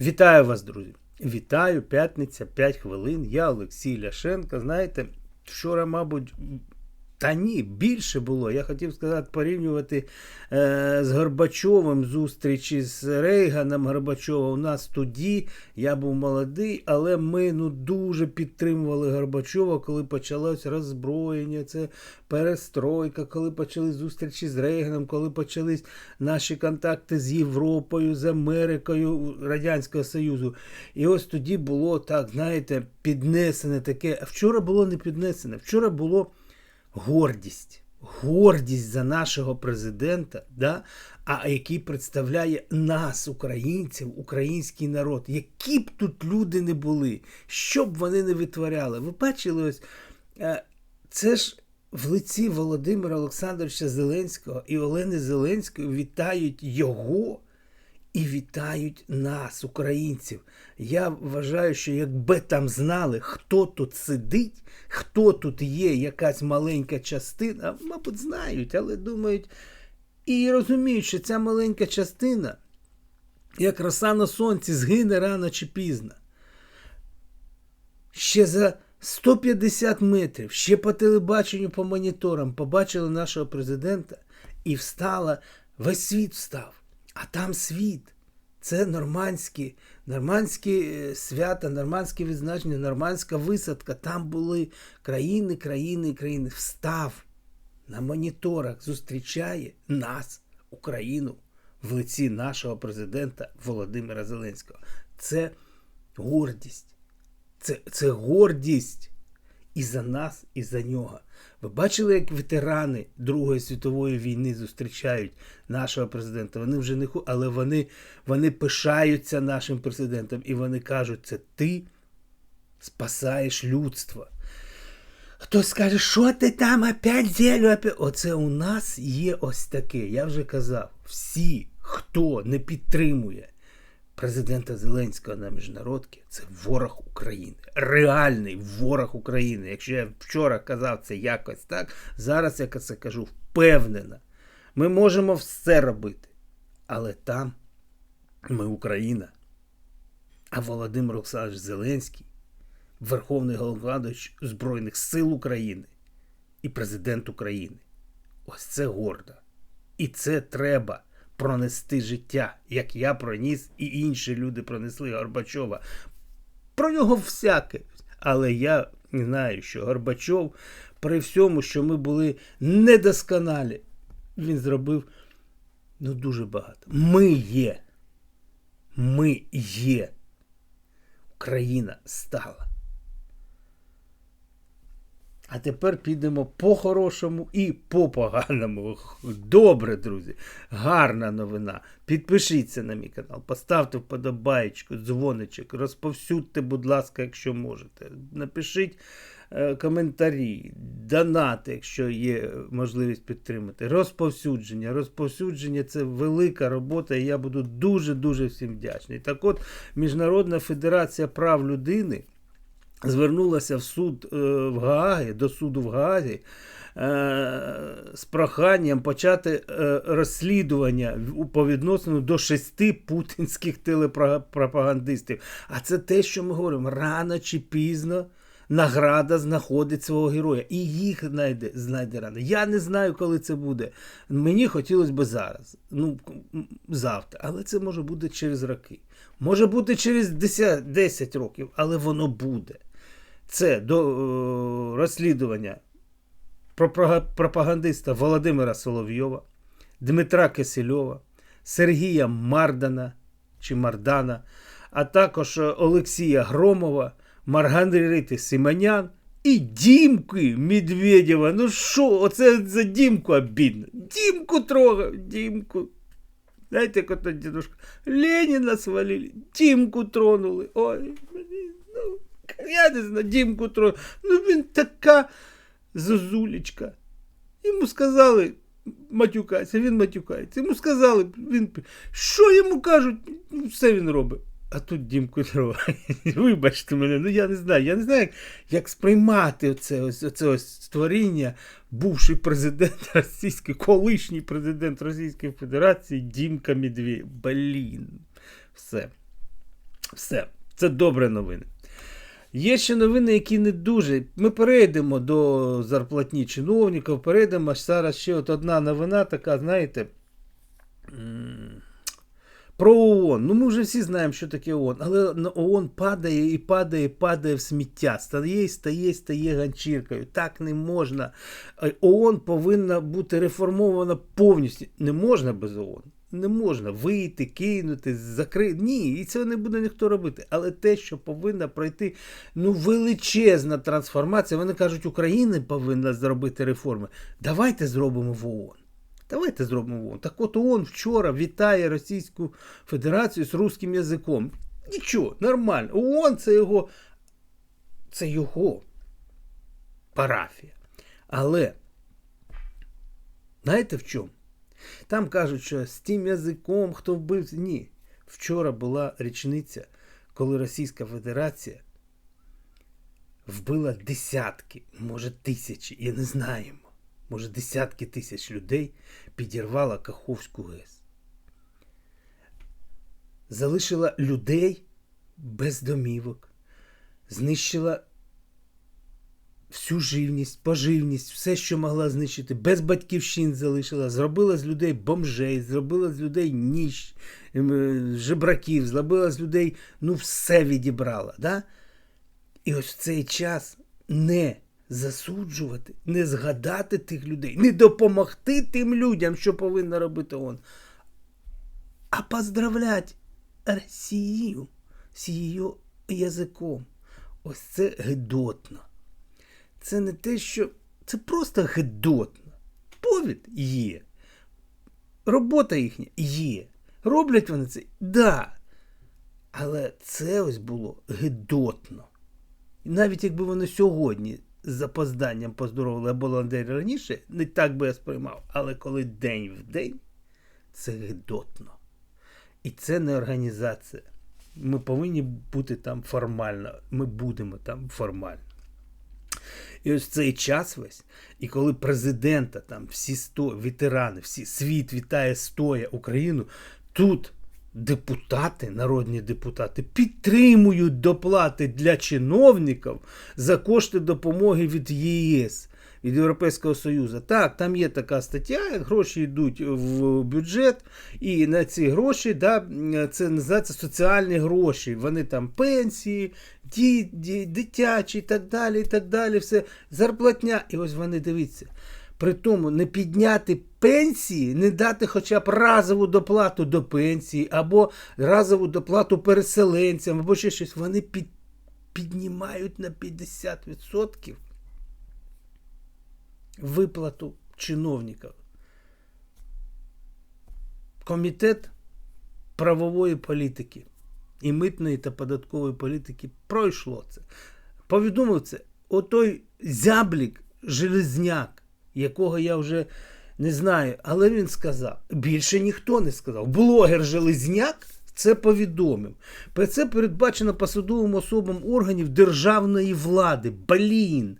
Вітаю вас, друзі! Вітаю, п'ятниця, 5 хвилин. Я Олексій Ляшенко. Знаєте, вчора, мабуть, та ні, більше було. Я хотів сказати, порівнювати е, з Горбачовим зустрічі з Рейганом Горбачова. У нас тоді я був молодий, але ми ну дуже підтримували Горбачова, коли почалось роззброєння, це перестройка, коли почали зустрічі з Рейганом, коли почались наші контакти з Європою, з Америкою, Радянського Союзу. І ось тоді було так, знаєте, піднесене таке. А вчора було не піднесене. Вчора було гордість. Гордість за нашого президента, да? а який представляє нас, українців, український народ. Які б тут люди не були, що б вони не витворяли. Ви бачили, ось е, це ж в лиці Володимира Олександровича Зеленського і Олени Зеленської вітають його і вітають нас, українців. Я вважаю, що якби там знали, хто тут сидить, хто тут є, якась маленька частина, мабуть, знають, але думають і розуміють, що ця маленька частина, як роса на сонці, згине рано чи пізно. Ще за 150 метрів, ще по телебаченню, по моніторам побачили нашого президента і встала, весь світ встав. А там світ. Це нормандські, нормандські е, свята, нормандські відзначення, нормандська висадка. Там були країни, країни, країни. Встав на моніторах, зустрічає нас, Україну, в лиці нашого президента Володимира Зеленського. Це гордість. Це, Це гордість і за нас, і за нього. Ви бачили, як ветерани Другої світової війни зустрічають нашого президента? Вони вже не ху, але вони, вони пишаються нашим президентом і вони кажуть, це ти спасаєш людство. Хтось скаже, що ти там опять зелю? Оце у нас є ось таке. Я вже казав, всі, хто не підтримує президента Зеленського на міжнародки це ворог України. Реальний ворог України. Якщо я вчора казав це якось так, зараз я це кажу впевнено. Ми можемо все робити. Але там ми Україна. А Володимир Олександрович Зеленський, Верховний головнокомандуючий Збройних сил України і президент України. Ось це гордо. І це треба пронести життя, як я проніс, і інші люди пронесли Горбачова. Про нього всяке. Але я знаю, що Горбачов, при всьому, що ми були недосконалі, він зробив ну, дуже багато. Ми є. Ми є. Україна стала. А тепер підемо по-хорошому і по-поганому. Добре, друзі. Гарна новина. Підпишіться на мій канал, поставте вподобаєчку, дзвоничок, розповсюдьте, будь ласка, якщо можете. Напишіть е, коментарі, донати, якщо є можливість підтримати. Розповсюдження. Розповсюдження це велика робота, і я буду дуже-дуже всім вдячний. Так от, Міжнародна федерація прав людини звернулася в суд е, в Гаагі, до суду в Гаагі е, з проханням почати е, розслідування по відносину до шести путінських телепропагандистів. А це те, що ми говоримо, рано чи пізно. Награда знаходить свого героя. І їх знайде знайде рано. Я не знаю, коли це буде. Мені хотілося б зараз. Ну, завтра. Але це може бути через роки. Може бути через 10 10 років, але воно буде це до е, розслідування пропагандиста Володимира Соловйова, Дмитра Кисельова, Сергія Мардана чи Мардана, а також Олексія Громова, Марганрити Симонян і Дімки Медведєва. Ну що, оце за Дімку обідно. Дімку трогав, Дімку. Знаєте, як ото дідушка Леніна свалили, Дімку тронули. Ой, ну я не знаю, Дімку трохи. Ну він така зозулечка. Йому сказали матюкайся, він матюкається. Йому сказали, він що йому кажуть, ну, все він робить. А тут Дімку триває. Вибачте мене, ну я не знаю. Я не знаю, як як сприймати оце ось, оце ось створіння, бувший президент Російської, колишній президент Російської Федерації Дімка Медведєв. Блін. Все. Все, це добре новини. Є ще новини, які не дуже. Ми перейдемо до зарплатні чиновників, перейдемо. Зараз ще от одна новина така, знаєте. Про ООН. Ну, ми вже всі знаємо, що таке ООН, але ООН падає і падає, падає в сміття. Стає, стає, стає ганчіркою. Так не можна. Е, ООН повинна бути реформована повністю. Не можна без ООН. Не можна вийти, кинути, закрити. Ні, і цього не буде ніхто робити. Але те, що повинна пройти ну, величезна трансформація, вони кажуть, Україна повинна зробити реформи. Давайте зробимо в ООН. Давайте зробимо ООН. Так от ООН вчора вітає Російську Федерацію з русським язиком. Нічого, нормально. ООН це його, це його парафія. Але знаєте в чому? Там кажуть, що з тим язиком, хто вбив. Ні. Вчора була річниця, коли Російська Федерація вбила десятки, може тисячі, я не знаємо. Може, десятки тисяч людей підірвала Каховську ГЕС. Залишила людей без домівок, знищила всю живність, поживність, все, що могла знищити, без батьківщин залишила, зробила з людей бомжей, зробила з людей ніщ, ем, е, жебраків, зробила з людей, ну, все відібрала. Да? І ось в цей час не засуджувати, не згадати тих людей, не допомогти тим людям, що повинна робити ООН, а поздравлять Росію з її язиком. Ось це гидотно. Це не те, що. Це просто гидотно. Повід є. Робота їхня є. Роблять вони це? Да. Але це ось було гидотно. Навіть якби вони сьогодні з запозданням поздоровили або ландері раніше, не так би я сприймав. Але коли день в день, це гидотно. І це не організація. Ми повинні бути там формально. Ми будемо там формально. І ось цей час весь, і коли президента, там всі сто ветерани, всі світ вітає стоя Україну, тут депутати, народні депутати, підтримують доплати для чиновників за кошти допомоги від ЄС. Від Європейського Союзу. Так, там є така стаття, гроші йдуть в бюджет, і на ці гроші, да, це називається соціальні гроші. Вони там пенсії, дитячі і так далі. і так далі, все, Зарплатня. І ось вони дивіться. При тому не підняти пенсії, не дати хоча б разову доплату до пенсії, або разову доплату переселенцям, або ще щось. Вони під, піднімають на 50% виплату чиновників. Комітет правової політики і митної та податкової політики пройшло це. Повідомив це отой зяблік Железняк, якого я вже не знаю, але він сказав. Більше ніхто не сказав. Блогер Железняк це повідомив. Це передбачено посадовим особам органів державної влади. Блін.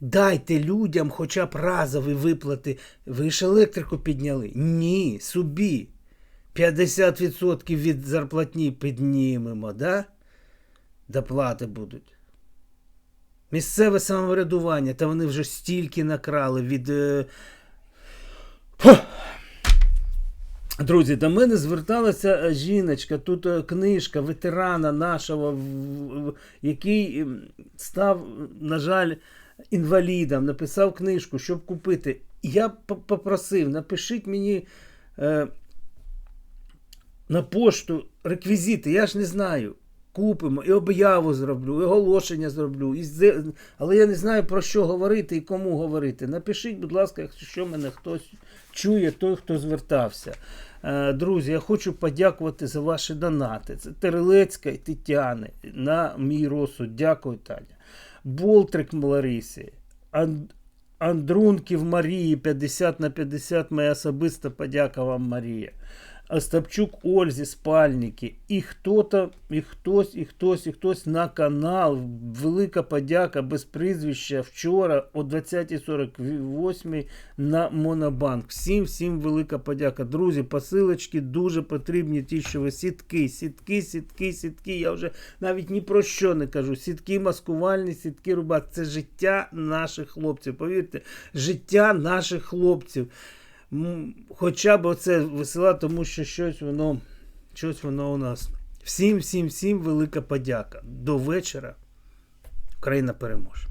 Дайте людям хоча б разові виплати. Ви ж електрику підняли? Ні, собі. 50% від зарплатні піднімемо, да? Доплати будуть. Місцеве самоврядування, та вони вже стільки накрали від. Е... Друзі, до мене зверталася е, жіночка, тут е, книжка ветерана нашого, який став, на жаль, інвалідом, написав книжку, щоб купити. Я попросив, напишіть мені е, на пошту реквізити, я ж не знаю. Купимо і об'яву зроблю, і оголошення зроблю. І. Але я не знаю про що говорити і кому говорити. Напишіть, будь ласка, якщо мене хтось чує, той, хто звертався. Е, друзі, я хочу подякувати за ваші донати. Це Терелецька і Тетяни на мій розсуд. Дякую, Таня. Болтрик Ларисі, Андрунків Марії 50 на 50, моя особиста подяка вам, Марія. Остапчук Ользі спальники, і хто-то, і хтось, і хтось, і хтось на канал. Велика подяка без прізвища вчора о 20.48 на Монобанк. Всім, всім велика подяка. Друзі, посилочки дуже потрібні. Ті, що ви сітки, сітки, сітки, сітки. Я вже навіть ні про що не кажу. Сітки маскувальні, сітки рубат. Це життя наших хлопців. Повірте, життя наших хлопців. М, Хоча б оце весела, тому що щось воно, щось воно у нас. Всім, всім, всім велика подяка. До вечора. Україна переможе.